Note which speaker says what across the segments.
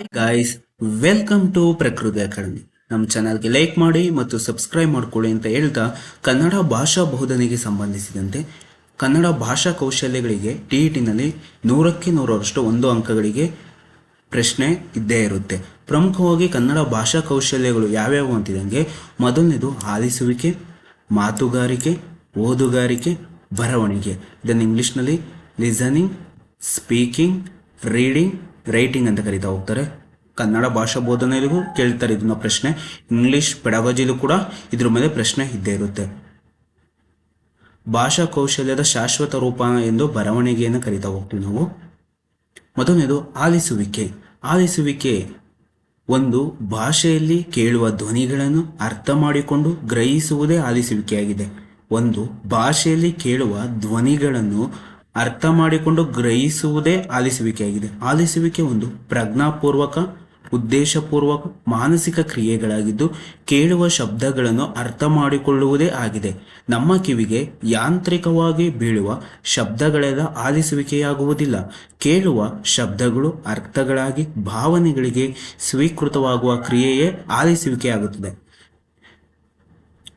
Speaker 1: Guys welcome to Prakruti academy ನಮ್ಮ ಚಾನಲ್ಗೆ like ಮಾಡಿ ಮತ್ತು ಸಬ್ಸ್ಕ್ರೈಬ್ ಮಾಡ್ಕೊಳ್ಳಿ ಅಂತ ಹೇಳ್ತಾ ಕನ್ನಡ ಭಾಷಾ ಬೋಧನೆಗೆ ಸಂಬಂಧಿಸಿದಂತೆ ಕನ್ನಡ ಭಾಷಾ ಕೌಶಲ್ಯಗಳಿಗೆ ಟಿ ಇ ಟಿನಲ್ಲಿ ನೂರಕ್ಕೆ ನೂರರಷ್ಟು ಒಂದು ಅಂಕಗಳಿಗೆ ಪ್ರಶ್ನೆ ಇದ್ದೇ ಇರುತ್ತೆ. ಪ್ರಮುಖವಾಗಿ ಕನ್ನಡ ಭಾಷಾ ಕೌಶಲ್ಯಗಳು ಯಾವ್ಯಾವು ಅಂತಿದಂಗೆ ಮೊದಲನೇದು ಆಲಿಸುವಿಕೆ, ಮಾತುಗಾರಿಕೆ, ಓದುಗಾರಿಕೆ, ಬರವಣಿಗೆ. ಇದನ್ನು ಇಂಗ್ಲೀಷ್ನಲ್ಲಿ ಲಿಸನಿಂಗ್ ಸ್ಪೀಕಿಂಗ್ ರೀಡಿಂಗ್ ರೈಟಿಂಗ್ ಅಂತ ಕರಿತಾ ಹೋಗ್ತಾರೆ. ಕನ್ನಡ ಭಾಷಾ ಬೋಧನೆಯಲ್ಲಿಗೂ ಕೇಳ್ತಾರೆ ಇದನ್ನ ಪ್ರಶ್ನೆ. ಇಂಗ್ಲಿಷ್ ಪೆಡಾಗಜಿಲೂ ಕೂಡ ಇದ್ರ ಮೇಲೆ ಪ್ರಶ್ನೆ ಇದ್ದೇ ಇರುತ್ತೆ. ಭಾಷಾ ಕೌಶಲ್ಯದ ಶಾಶ್ವತ ರೂಪ ಎಂದು ಬರವಣಿಗೆಯನ್ನು ಕರಿತಾ ಹೋಗ್ತೀವಿ ನಾವು. ಮೊದಲನೇದು ಆಲಿಸುವಿಕೆ. ಆಲಿಸುವಿಕೆ ಒಂದು ಭಾಷೆಯಲ್ಲಿ ಕೇಳುವ ಧ್ವನಿಗಳನ್ನು ಅರ್ಥ ಮಾಡಿಕೊಂಡು ಗ್ರಹಿಸುವುದೇ ಆಲಿಸುವಿಕೆಯಾಗಿದೆ. ಒಂದು, ಭಾಷೆಯಲ್ಲಿ ಕೇಳುವ ಧ್ವನಿಗಳನ್ನು ಅರ್ಥ ಮಾಡಿಕೊಂಡು ಗ್ರಹಿಸುವುದೇ ಆಲಿಸುವಿಕೆಯಾಗಿದೆ. ಆಲಿಸುವಿಕೆ ಒಂದು ಪ್ರಜ್ಞಾಪೂರ್ವಕ, ಉದ್ದೇಶಪೂರ್ವಕ, ಮಾನಸಿಕ ಕ್ರಿಯೆಗಳಾಗಿದ್ದು ಕೇಳುವ ಶಬ್ದಗಳನ್ನು ಅರ್ಥ ಮಾಡಿಕೊಳ್ಳುವುದೇ ಆಗಿದೆ. ನಮ್ಮ ಕಿವಿಗೆ ಯಾಂತ್ರಿಕವಾಗಿ ಬೀಳುವ ಶಬ್ದಗಳೆಲ್ಲ ಆಲಿಸುವಿಕೆಯಾಗುವುದಿಲ್ಲ. ಕೇಳುವ ಶಬ್ದಗಳು ಅರ್ಥಗಳಾಗಿ ಭಾವನೆಗಳಿಗೆ ಸ್ವೀಕೃತವಾಗುವ ಕ್ರಿಯೆಯೇ ಆಲಿಸುವಿಕೆಯಾಗುತ್ತದೆ.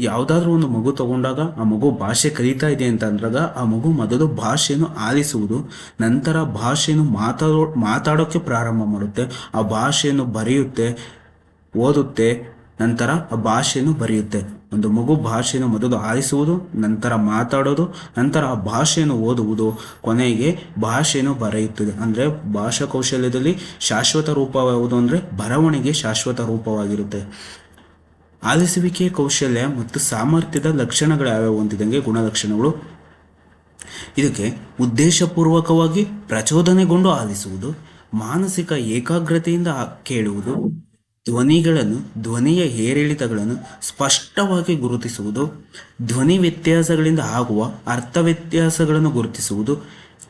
Speaker 1: ಯಾವುದಾದ್ರೂ ಒಂದು ಮಗು ತಗೊಂಡಾಗ ಆ ಮಗು ಭಾಷೆ ಕಲಿತಾ ಇದೆ ಅಂತ ಅಂದಾಗ ಆ ಮಗು ಮೊದಲು ಭಾಷೆಯನ್ನು ಆಲಿಸುವುದು, ನಂತರ ಭಾಷೆಯನ್ನು ಮಾತಾಡೋ ಮಾತಾಡೋಕ್ಕೆ ಪ್ರಾರಂಭ ಮಾಡುತ್ತೆ, ಆ ಭಾಷೆಯನ್ನು ಬರೆಯುತ್ತೆ, ಓದುತ್ತೆ, ನಂತರ ಆ ಭಾಷೆಯನ್ನು ಬರೆಯುತ್ತೆ. ಒಂದು ಮಗು ಭಾಷೆಯನ್ನು ಮೊದಲು ಆಲಿಸುವುದು, ನಂತರ ಮಾತಾಡೋದು, ನಂತರ ಆ ಭಾಷೆಯನ್ನು ಓದುವುದು, ಕೊನೆಗೆ ಭಾಷೆಯನ್ನು ಬರೆಯುತ್ತದೆ. ಅಂದರೆ ಭಾಷಾ ಕೌಶಲ್ಯದಲ್ಲಿ ಶಾಶ್ವತ ರೂಪ ಯಾವುದು ಅಂದರೆ ಬರವಣಿಗೆ ಶಾಶ್ವತ ರೂಪವಾಗಿರುತ್ತೆ. ಆಲಿಸುವಿಕೆ ಕೌಶಲ್ಯ ಮತ್ತು ಸಾಮರ್ಥ್ಯದ ಲಕ್ಷಣಗಳು ಯಾವ್ಯಾವು ಅಂತಿದಂಗೆ ಗುಣಲಕ್ಷಣಗಳು. ಇದಕ್ಕೆ ಉದ್ದೇಶಪೂರ್ವಕವಾಗಿ ಪ್ರಚೋದನೆಗೊಂಡು ಆಲಿಸುವುದು, ಮಾನಸಿಕ ಏಕಾಗ್ರತೆಯಿಂದ ಕೇಳುವುದು, ಧ್ವನಿಗಳನ್ನು, ಧ್ವನಿಯ ಏರಿಳಿತಗಳನ್ನು ಸ್ಪಷ್ಟವಾಗಿ ಗುರುತಿಸುವುದು, ಧ್ವನಿ ವ್ಯತ್ಯಾಸಗಳಿಂದ ಆಗುವ ಅರ್ಥ ವ್ಯತ್ಯಾಸಗಳನ್ನು ಗುರುತಿಸುವುದು,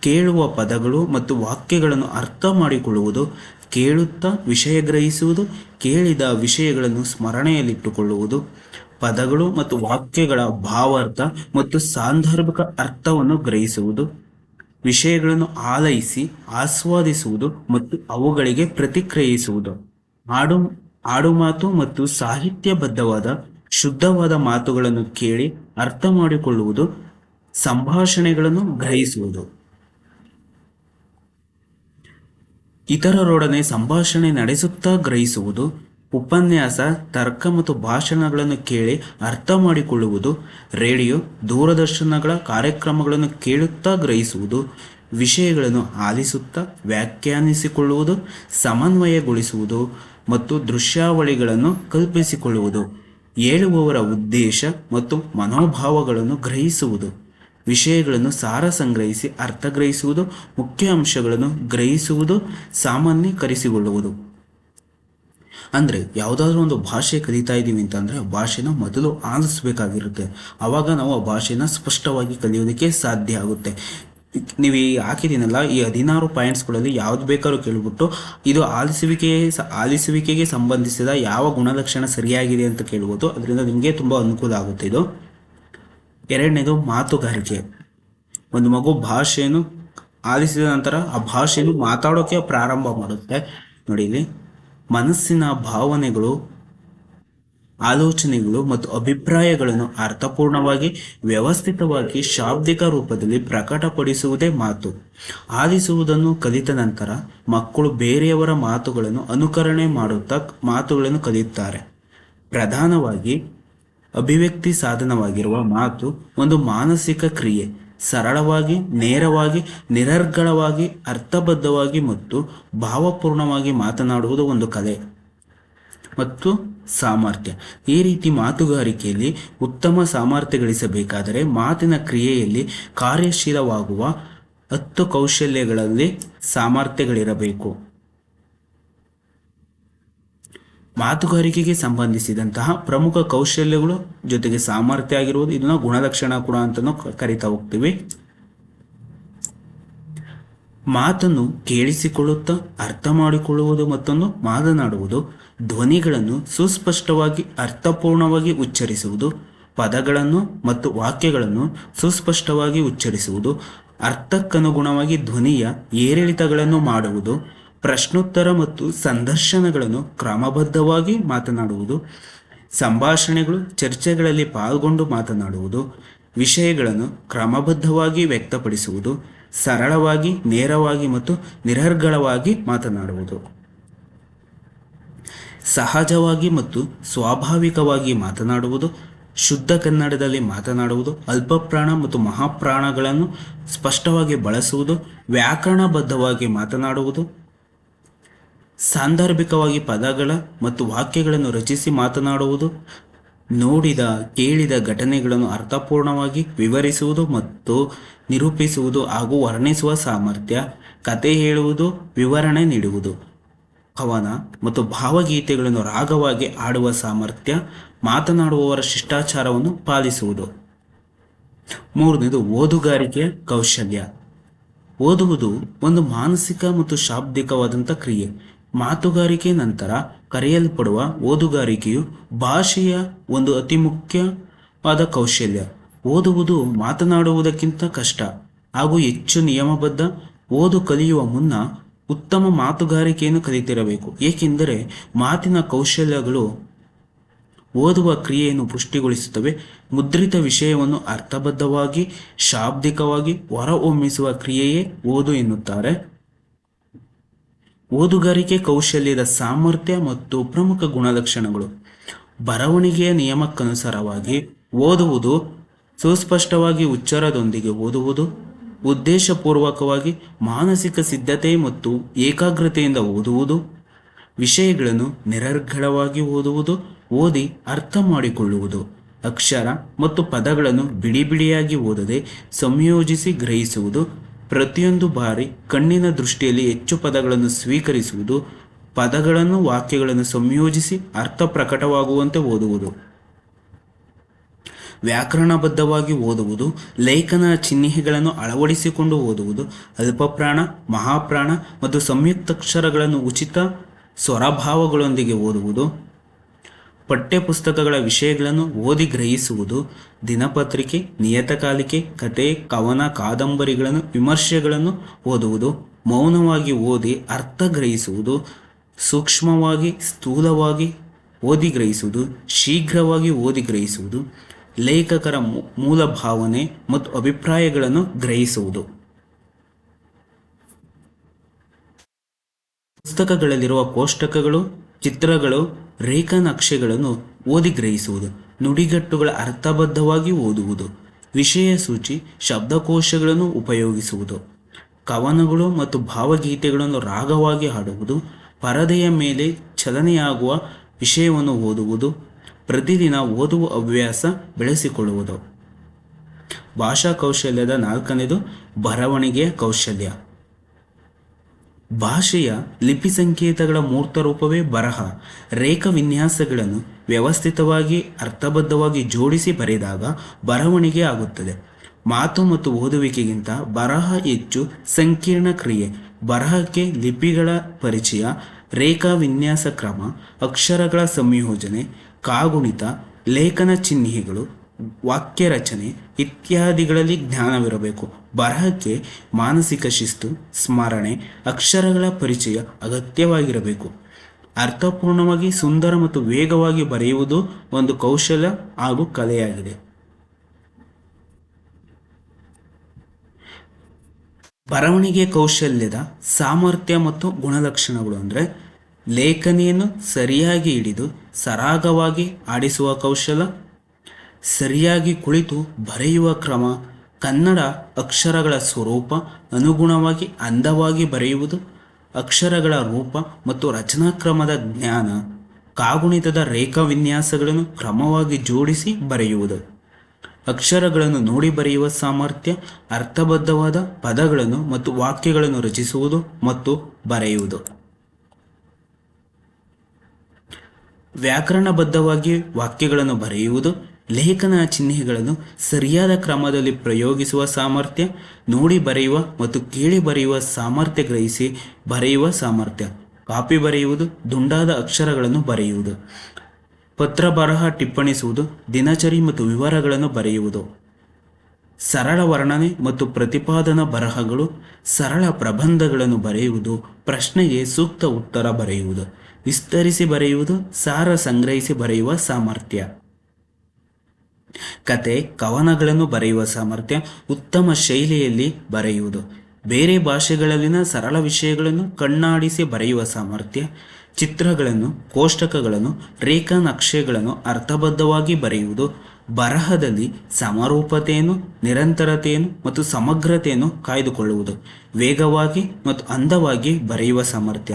Speaker 1: ಕೇಳುವ ಪದಗಳು ಮತ್ತು ವಾಕ್ಯಗಳನ್ನು ಅರ್ಥ ಮಾಡಿಕೊಳ್ಳುವುದು ಕೇಳುತ್ತಾ ವಿಷಯ ಗ್ರಹಿಸುವುದು, ಕೇಳಿದ ವಿಷಯಗಳನ್ನು ಸ್ಮರಣೆಯಲ್ಲಿಟ್ಟುಕೊಳ್ಳುವುದು, ಪದಗಳು ಮತ್ತು ವಾಕ್ಯಗಳ ಭಾವಾರ್ಥ ಮತ್ತು ಸಾಂದರ್ಭಿಕ ಅರ್ಥವನ್ನು ಗ್ರಹಿಸುವುದು, ವಿಷಯಗಳನ್ನು ಆಲೈಸಿ, ಆಸ್ವಾದಿಸುವುದು ಮತ್ತು ಅವುಗಳಿಗೆ ಪ್ರತಿಕ್ರಿಯಿಸುವುದು. ಆಡು, ಆಡುಮಾತು ಮತ್ತು ಸಾಹಿತ್ಯಬದ್ಧವಾದ, ಶುದ್ಧವಾದ ಮಾತುಗಳನ್ನು ಕೇಳಿ ಅರ್ಥ ಮಾಡಿಕೊಳ್ಳುವುದು, ಸಂಭಾಷಣೆಗಳನ್ನು ಗ್ರಹಿಸುವುದು. ಇತರರೊಡನೆ ಸಂಭಾಷಣೆ ನಡೆಸುತ್ತಾ ಗ್ರಹಿಸುವುದು, ಉಪನ್ಯಾಸ, ತರ್ಕ ಮತ್ತು ಭಾಷಣಗಳನ್ನು ಕೇಳಿ ಅರ್ಥ ಮಾಡಿಕೊಳ್ಳುವುದು, ರೇಡಿಯೋ, ದೂರದರ್ಶನಗಳ ಕಾರ್ಯಕ್ರಮಗಳನ್ನು ಕೇಳುತ್ತಾ ಗ್ರಹಿಸುವುದು, ವಿಷಯಗಳನ್ನು ಆಲಿಸುತ್ತಾ ವ್ಯಾಖ್ಯಾನಿಸಿಕೊಳ್ಳುವುದು, ಸಮನ್ವಯಗೊಳಿಸುವುದು ಮತ್ತು ದೃಶ್ಯಾವಳಿಗಳನ್ನು ಕಲ್ಪಿಸಿಕೊಳ್ಳುವುದು ಹೇಳುವವರ ಉದ್ದೇಶ ಮತ್ತು ಮನೋಭಾವಗಳನ್ನು ಗ್ರಹಿಸುವುದು. ವಿಷಯಗಳನ್ನು ಸಾರ ಸಂಗ್ರಹಿಸಿ, ಅರ್ಥ ಗ್ರಹಿಸುವುದು, ಮುಖ್ಯ ಅಂಶಗಳನ್ನು ಗ್ರಹಿಸುವುದು, ಸಾಮಾನ್ಯೀಕರಿಸಿಕೊಳ್ಳುವುದು. ಅಂದರೆ ಯಾವುದಾದ್ರೂ ಒಂದು ಭಾಷೆ ಕಲಿತಾ ಇದ್ದೀವಿ ಅಂತಂದರೆ ಭಾಷೆನ ಮೊದಲು ಆಲಿಸ್ಬೇಕಾಗಿರುತ್ತೆ. ಆವಾಗ ನಾವು ಆ ಭಾಷೆನ ಸ್ಪಷ್ಟವಾಗಿ ಕಲಿಯೋದಕ್ಕೆ ಸಾಧ್ಯ ಆಗುತ್ತೆ. ನೀವು ಈ ಹಾಕಿದ್ದೀನಲ್ಲ, ಈ ಹದಿನಾರು ಪಾಯಿಂಟ್ಸ್ಗಳಲ್ಲಿ ಯಾವ್ದು ಬೇಕಾದ್ರೂ ಕೇಳ್ಬಿಟ್ಟು, ಇದು ಆಲಿಸುವಿಕೆ, ಆಲಿಸುವಿಕೆಗೆ ಸಂಬಂಧಿಸಿದ ಯಾವ ಗುಣಲಕ್ಷಣ ಸರಿಯಾಗಿದೆ ಅಂತ ಕೇಳ್ಬೋದು. ಅದರಿಂದ ನಿಮಗೆ ತುಂಬ ಅನುಕೂಲ ಆಗುತ್ತೆ ಇದು. ಎರಡನೇದು ಮಾತುಗಾರಿಕೆ. ಒಂದು ಮಗು ಭಾಷೆಯನ್ನು ಆಲಿಸಿದ ನಂತರ ಆ ಭಾಷೆಯನ್ನು ಮಾತಾಡೋಕೆ ಪ್ರಾರಂಭ ಮಾಡುತ್ತೆ. ನೋಡಿ ಇಲ್ಲಿ, ಮನಸ್ಸಿನ ಭಾವನೆಗಳು, ಆಲೋಚನೆಗಳು ಮತ್ತು ಅಭಿಪ್ರಾಯಗಳನ್ನು ಅರ್ಥಪೂರ್ಣವಾಗಿ, ವ್ಯವಸ್ಥಿತವಾಗಿ, ಶಾಬ್ದಿಕ ರೂಪದಲ್ಲಿ ಪ್ರಕಟಪಡಿಸುವುದೇ ಮಾತು. ಆಲಿಸುವುದನ್ನು ಕಲಿತ ನಂತರ ಮಕ್ಕಳು ಬೇರೆಯವರ ಮಾತುಗಳನ್ನು ಅನುಕರಣೆ ಮಾಡುತ್ತಾ ಮಾತುಗಳನ್ನು ಕಲಿಯುತ್ತಾರೆ. ಪ್ರಧಾನವಾಗಿ ಅಭಿವ್ಯಕ್ತಿ ಸಾಧನವಾಗಿರುವ ಮಾತು ಒಂದು ಮಾನಸಿಕ ಕ್ರಿಯೆ. ಸರಳವಾಗಿ, ನೇರವಾಗಿ, ನಿರರ್ಗಳವಾಗಿ, ಅರ್ಥಬದ್ಧವಾಗಿ ಮತ್ತು ಭಾವಪೂರ್ಣವಾಗಿ ಮಾತನಾಡುವುದು ಒಂದು ಕಲೆ. ಮತ್ತು ಸಾಮರ್ಥ್ಯ. ಈ ರೀತಿ ಮಾತುಗಾರಿಕೆಯಲ್ಲಿ ಉತ್ತಮ ಸಾಮರ್ಥ್ಯ ಗಳಿಸಬೇಕಾದರೆ ಮಾತಿನ ಕ್ರಿಯೆಯಲ್ಲಿ ಕಾರ್ಯಶೀಲವಾಗುವ ಹತ್ತು ಕೌಶಲ್ಯಗಳಲ್ಲಿ ಸಾಮರ್ಥ್ಯಗಳಿರಬೇಕು. ಮಾತುಗಾರಿಕೆಗೆ ಸಂಬಂಧಿಸಿದಂತಹ ಪ್ರಮುಖ ಕೌಶಲ್ಯಗಳು ಜೊತೆಗೆ ಸಾಮರ್ಥ್ಯ ಆಗಿರುವುದು, ಇದನ್ನ ಗುಣಲಕ್ಷಣ ಕೂಡ ಅಂತಲೂ ಕ- ಕರಿತಾ ಹೋಗ್ತೀವಿ. ಮಾತನ್ನು ಕೇಳಿಸಿಕೊಳ್ಳುತ್ತಾ ಅರ್ಥ ಮಾಡಿಕೊಳ್ಳುವುದು ಮತ್ತೊಂದು ಮಾತನಾಡುವುದು, ಧ್ವನಿಗಳನ್ನು ಸುಸ್ಪಷ್ಟವಾಗಿ ಅರ್ಥಪೂರ್ಣವಾಗಿ ಉಚ್ಚರಿಸುವುದು, ಪದಗಳನ್ನು ಮತ್ತು ವಾಕ್ಯಗಳನ್ನು ಸುಸ್ಪಷ್ಟವಾಗಿ ಉಚ್ಚರಿಸುವುದು, ಅರ್ಥಕ್ಕನುಗುಣವಾಗಿ ಧ್ವನಿಯ ಏರಿಳಿತಗಳನ್ನು ಮಾಡುವುದು ಪ್ರಶ್ನೋತ್ತರ ಮತ್ತು ಸಂದರ್ಶನಗಳನ್ನು ಕ್ರಮಬದ್ಧವಾಗಿ ಮಾತನಾಡುವುದು, ಸಂಭಾಷಣೆಗಳು, ಚರ್ಚೆಗಳಲ್ಲಿ ಪಾಲ್ಗೊಂಡು ಮಾತನಾಡುವುದು, ವಿಷಯಗಳನ್ನು ಕ್ರಮಬದ್ಧವಾಗಿ ವ್ಯಕ್ತಪಡಿಸುವುದು, ಸರಳವಾಗಿ, ನೇರವಾಗಿ ಮತ್ತು ನಿರರ್ಗಳವಾಗಿ ಮಾತನಾಡುವುದು. ಸಹಜವಾಗಿ ಮತ್ತು ಸ್ವಾಭಾವಿಕವಾಗಿ ಮಾತನಾಡುವುದು, ಶುದ್ಧ ಕನ್ನಡದಲ್ಲಿ ಮಾತನಾಡುವುದು, ಅಲ್ಪಪ್ರಾಣ ಮತ್ತು ಮಹಾಪ್ರಾಣಗಳನ್ನು ಸ್ಪಷ್ಟವಾಗಿ ಬಳಸುವುದು, ವ್ಯಾಕರಣಬದ್ಧವಾಗಿ ಮಾತನಾಡುವುದು ಸಾಂದರ್ಭಿಕವಾಗಿ ಪದಗಳ ಮತ್ತು ವಾಕ್ಯಗಳನ್ನು ರಚಿಸಿ ಮಾತನಾಡುವುದು, ನೋಡಿದ, ಕೇಳಿದ ಘಟನೆಗಳನ್ನು ಅರ್ಥಪೂರ್ಣವಾಗಿ ವಿವರಿಸುವುದು ಮತ್ತು ನಿರೂಪಿಸುವುದು ಹಾಗೂ ವರ್ಣಿಸುವ ಸಾಮರ್ಥ್ಯ, ಕತೆ ಹೇಳುವುದು, ವಿವರಣೆ ನೀಡುವುದು. ಕವನ ಮತ್ತು ಭಾವಗೀತೆಗಳನ್ನು ರಾಗವಾಗಿ ಆಡುವ ಸಾಮರ್ಥ್ಯ, ಮಾತನಾಡುವವರ ಶಿಷ್ಟಾಚಾರವನ್ನು ಪಾಲಿಸುವುದು. ಮೂರನೇದು ಓದುಗಾರಿಕೆಯ ಕೌಶಲ್ಯ. ಓದುವುದು ಒಂದು ಮಾನಸಿಕ ಮತ್ತು ಶಾಬ್ದಿಕವಾದಂಥ ಕ್ರಿಯೆ. ಮಾತುಗಾರಿಕೆ ನಂತರ ಕರೆಯಲ್ಪಡುವ ಓದುಗಾರಿಕೆಯು ಭಾಷೆಯ ಒಂದು ಅತಿ ಮುಖ್ಯವಾದ ಕೌಶಲ್ಯ ಓದುವುದು ಮಾತನಾಡುವುದಕ್ಕಿಂತ ಕಷ್ಟ ಹಾಗೂ ಹೆಚ್ಚು ನಿಯಮಬದ್ಧ. ಓದು ಕಲಿಯುವ ಮುನ್ನ ಉತ್ತಮ ಮಾತುಗಾರಿಕೆಯನ್ನು ಕಲಿತಿರಬೇಕು. ಏಕೆಂದರೆ ಮಾತಿನ ಕೌಶಲ್ಯಗಳು ಓದುವ ಕ್ರಿಯೆಯನ್ನು ಪುಷ್ಟಿಗೊಳಿಸುತ್ತವೆ. ಮುದ್ರಿತ ವಿಷಯವನ್ನು ಅರ್ಥಬದ್ಧವಾಗಿ, ಶಾಬ್ದಿಕವಾಗಿ ಹೊರಹೊಮ್ಮಿಸುವ ಕ್ರಿಯೆಯೇ ಓದು ಎನ್ನುತ್ತಾರೆ. ಓದುಗಾರಿಕೆ ಕೌಶಲ್ಯದ ಸಾಮರ್ಥ್ಯ ಮತ್ತು ಪ್ರಮುಖ ಗುಣಲಕ್ಷಣಗಳು. ಬರವಣಿಗೆಯ ನಿಯಮಕ್ಕನುಸಾರವಾಗಿ ಓದುವುದು ಸುಸ್ಪಷ್ಟವಾಗಿ ಉಚ್ಚಾರದೊಂದಿಗೆ ಓದುವುದು, ಉದ್ದೇಶಪೂರ್ವಕವಾಗಿ ಮಾನಸಿಕ ಸಿದ್ಧತೆ ಮತ್ತು ಏಕಾಗ್ರತೆಯಿಂದ ಓದುವುದು, ವಿಷಯಗಳನ್ನು ನಿರರ್ಗಳವಾಗಿ ಓದುವುದು, ಓದಿ ಅರ್ಥ ಮಾಡಿಕೊಳ್ಳುವುದು, ಅಕ್ಷರ ಮತ್ತು ಪದಗಳನ್ನು ಬಿಡಿ ಬಿಡಿಯಾಗಿ ಓದದೆ ಸಂಯೋಜಿಸಿ ಗ್ರಹಿಸುವುದು ಪ್ರತಿಯೊಂದು ಬಾರಿ ಕಣ್ಣಿನ ದೃಷ್ಟಿಯಲ್ಲಿ ಹೆಚ್ಚು ಪದಗಳನ್ನು ಸ್ವೀಕರಿಸುವುದು, ಪದಗಳನ್ನು, ವಾಕ್ಯಗಳನ್ನು ಸಂಯೋಜಿಸಿ ಅರ್ಥ ಪ್ರಕಟವಾಗುವಂತೆ ಓದುವುದು. ವ್ಯಾಕರಣಬದ್ಧವಾಗಿ ಓದುವುದು, ಲೇಖನ ಚಿಹ್ನೆಗಳನ್ನು ಅಳವಡಿಸಿಕೊಂಡು ಓದುವುದು, ಅಲ್ಪಪ್ರಾಣ, ಮಹಾಪ್ರಾಣ ಮತ್ತು ಸಂಯುಕ್ತಾಕ್ಷರಗಳನ್ನು ಉಚಿತ ಸ್ವರಭಾವಗಳೊಂದಿಗೆ ಓದುವುದು. ಪಠ್ಯಪುಸ್ತಕಗಳ ವಿಷಯಗಳನ್ನು ಓದಿ ಗ್ರಹಿಸುವುದು, ದಿನಪತ್ರಿಕೆ, ನಿಯತಕಾಲಿಕೆ, ಕತೆ, ಕವನ, ಕಾದಂಬರಿಗಳನ್ನು, ವಿಮರ್ಶೆಗಳನ್ನು ಓದುವುದು, ಮೌನವಾಗಿ ಓದಿ ಅರ್ಥ ಗ್ರಹಿಸುವುದು, ಸೂಕ್ಷ್ಮವಾಗಿ, ಸ್ಥೂಲವಾಗಿ ಓದಿ ಗ್ರಹಿಸುವುದು, ಶೀಘ್ರವಾಗಿ ಓದಿ ಗ್ರಹಿಸುವುದು, ಲೇಖಕರ ಮೂಲ ಭಾವನೆ ಮತ್ತು ಅಭಿಪ್ರಾಯಗಳನ್ನು ಗ್ರಹಿಸುವುದು. ಪುಸ್ತಕಗಳಲ್ಲಿರುವ ಕೋಷ್ಟಕಗಳು, ಚಿತ್ರಗಳು ರೇಖಾನಕ್ಷೆಗಳನ್ನು ಓದಿ ಗ್ರಹಿಸುವುದು, ನುಡಿಗಟ್ಟುಗಳ ಅರ್ಥಬದ್ಧವಾಗಿ ಓದುವುದು, ವಿಷಯ ಸೂಚಿ, ಶಬ್ದಕೋಶಗಳನ್ನು ಉಪಯೋಗಿಸುವುದು, ಕವನಗಳು ಮತ್ತು ಭಾವಗೀತೆಗಳನ್ನು ರಾಗವಾಗಿ ಹಾಡುವುದು, ಪರದೆಯ ಮೇಲೆ ಚಲನೆಯಾಗುವ ವಿಷಯವನ್ನು ಓದುವುದು, ಪ್ರತಿದಿನ ಓದುವ ಹವ್ಯಾಸ ಬೆಳೆಸಿಕೊಳ್ಳುವುದು. ಭಾಷಾ ಕೌಶಲ್ಯದ ನಾಲ್ಕನೇದು, ಬರವಣಿಗೆಯ ಕೌಶಲ್ಯ. ಭಾಷೆಯ ಲಿಪಿ ಸಂಕೇತಗಳ ಮೂರ್ತ ರೂಪವೇ ಬರಹ. ರೇಖಾ ವಿನ್ಯಾಸಗಳನ್ನು ವ್ಯವಸ್ಥಿತವಾಗಿ, ಅರ್ಥಬದ್ಧವಾಗಿ ಜೋಡಿಸಿ ಬರೆದಾಗ ಬರವಣಿಗೆ ಆಗುತ್ತದೆ. ಮಾತು ಮತ್ತು ಓದುವಿಕೆಗಿಂತ ಬರಹ ಹೆಚ್ಚು ಸಂಕೀರ್ಣ ಕ್ರಿಯೆ. ಬರಹಕ್ಕೆ ಲಿಪಿಗಳ ಪರಿಚಯ ರೇಖಾ ವಿನ್ಯಾಸ ಕ್ರಮ, ಅಕ್ಷರಗಳ ಸಂಯೋಜನೆ, ಕಾಗುಣಿತ, ಲೇಖನ ಚಿಹ್ನೆಗಳು ವಾಕ್ಯ ರಚನೆ ಇತ್ಯಾದಿಗಳಲ್ಲಿ ಜ್ಞಾನವಿರಬೇಕು. ಬರಹಕ್ಕೆ ಮಾನಸಿಕ ಶಿಸ್ತು, ಸ್ಮರಣೆ, ಅಕ್ಷರಗಳ ಪರಿಚಯ ಅಗತ್ಯವಾಗಿರಬೇಕು. ಅರ್ಥಪೂರ್ಣವಾಗಿ ಸುಂದರ ಮತ್ತು ವೇಗವಾಗಿ ಬರೆಯುವುದು ಒಂದು ಕೌಶಲ್ಯ ಹಾಗೂ ಕಲೆಯಾಗಿದೆ. ಬರವಣಿಗೆ ಕೌಶಲ್ಯದ ಸಾಮರ್ಥ್ಯ ಮತ್ತು ಗುಣಲಕ್ಷಣಗಳು ಅಂದರೆ ಲೇಖನಿಯನ್ನು ಸರಿಯಾಗಿ ಹಿಡಿದು ಸರಾಗವಾಗಿ ಆಡಿಸುವ ಕೌಶಲ ಸರಿಯಾಗಿ ಕುಳಿತು ಬರೆಯುವ ಕ್ರಮ ಕನ್ನಡ ಅಕ್ಷರಗಳ ಸ್ವರೂಪ ಅನುಗುಣವಾಗಿ ಅಂದವಾಗಿ ಬರೆಯುವುದು, ಅಕ್ಷರಗಳ ರೂಪ ಮತ್ತು ರಚನಾಕ್ರಮದ ಜ್ಞಾನ, ಕಾಗುಣಿತದ ರೇಖಾ ವಿನ್ಯಾಸಗಳನ್ನು ಕ್ರಮವಾಗಿ ಜೋಡಿಸಿ ಬರೆಯುವುದು. ಅಕ್ಷರಗಳನ್ನು ನೋಡಿ ಬರೆಯುವ ಸಾಮರ್ಥ್ಯ, ಅರ್ಥಬದ್ಧವಾದ ಪದಗಳನ್ನು ಮತ್ತು ವಾಕ್ಯಗಳನ್ನು ರಚಿಸುವುದು ಮತ್ತು ಬರೆಯುವುದು. ವ್ಯಾಕರಣಬದ್ಧವಾಗಿ ವಾಕ್ಯಗಳನ್ನು ಬರೆಯುವುದು ಲೇಖನ ಚಿಹ್ನೆಗಳನ್ನು ಸರಿಯಾದ ಕ್ರಮದಲ್ಲಿ ಪ್ರಯೋಗಿಸುವ ಸಾಮರ್ಥ್ಯ, ನೋಡಿ ಬರೆಯುವ ಮತ್ತು ಕೇಳಿ ಬರೆಯುವ ಸಾಮರ್ಥ್ಯ ಗ್ರಹಿಸಿ ಬರೆಯುವ ಸಾಮರ್ಥ್ಯ. ಕಾಪಿ ಬರೆಯುವುದು, ದುಂಡಾದ ಅಕ್ಷರಗಳನ್ನು ಬರೆಯುವುದು. ಪತ್ರ ಬರಹ ಟಿಪ್ಪಣಿಸುವುದು, ದಿನಚರಿ ಮತ್ತು ವಿವರಗಳನ್ನು ಬರೆಯುವುದು. ಸರಳ ವರ್ಣನೆ ಮತ್ತು ಪ್ರತಿಪಾದನಾ ಬರಹಗಳು, ಸರಳ ಪ್ರಬಂಧಗಳನ್ನು ಬರೆಯುವುದು, ಪ್ರಶ್ನೆಗೆ ಸೂಕ್ತ ಉತ್ತರ ಬರೆಯುವುದು. ವಿಸ್ತರಿಸಿ ಬರೆಯುವುದು, ಸಾರ ಸಂಗ್ರಹಿಸಿ ಬರೆಯುವ ಸಾಮರ್ಥ್ಯ. ಕತೆ ಕವನಗಳನ್ನು ಬರೆಯುವ ಸಾಮರ್ಥ್ಯ ಉತ್ತಮ ಶೈಲಿಯಲ್ಲಿ ಬರೆಯುವುದು. ಬೇರೆ ಭಾಷೆಗಳಲ್ಲಿನ ಸರಳ ವಿಷಯಗಳನ್ನು ಕಣ್ಣಾಡಿಸಿ ಬರೆಯುವ ಸಾಮರ್ಥ್ಯ, ಚಿತ್ರಗಳನ್ನು, ಕೋಷ್ಟಕಗಳನ್ನು ರೇಖಾ ನಕ್ಷೆಗಳನ್ನು ಅರ್ಥಬದ್ಧವಾಗಿ ಬರೆಯುವುದು, ಬರಹದಲ್ಲಿ ಸಮರೂಪತೆಯನ್ನು, ನಿರಂತರತೆಯನ್ನು ಮತ್ತು ಸಮಗ್ರತೆಯನ್ನು ಕಾಯ್ದುಕೊಳ್ಳುವುದು, ವೇಗವಾಗಿ ಮತ್ತು ಅಂದವಾಗಿ ಬರೆಯುವ ಸಾಮರ್ಥ್ಯ.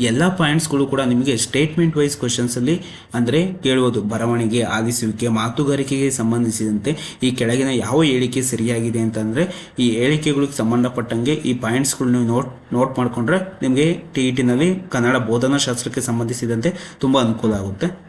Speaker 1: ಎಲ್ಲ ಪಾಯಿಂಟ್ಸ್ಗಳು ಕೂಡ ನಿಮಗೆ ಸ್ಟೇಟ್ಮೆಂಟ್ ವೈಸ್ ಕ್ವಶನ್ಸಲ್ಲಿ ಅಂದರೆ ಕೇಳುವುದು ಬರವಣಿಗೆ ಆಲಿಸುವಿಕೆ ಮಾತುಗಾರಿಕೆಗೆ ಸಂಬಂಧಿಸಿದಂತೆ ಈ ಕೆಳಗಿನ ಯಾವ ಹೇಳಿಕೆ ಸರಿಯಾಗಿದೆ ಅಂತಂದರೆ ಈ ಹೇಳಿಕೆಗಳಿಗೆ ಸಂಬಂಧಪಟ್ಟಂಗೆ ಈ ಪಾಯಿಂಟ್ಸ್ಗಳನ್ನ ನೋಟ್ ನೋಟ್ ಮಾಡಿಕೊಂಡ್ರೆ ನಿಮಗೆ ಟಿ ಇ ಟಿನಲ್ಲಿ ಕನ್ನಡ ಬೋಧನಾ ಶಾಸ್ತ್ರಕ್ಕೆ ಸಂಬಂಧಿಸಿದಂತೆ ತುಂಬ ಅನುಕೂಲ ಆಗುತ್ತೆ.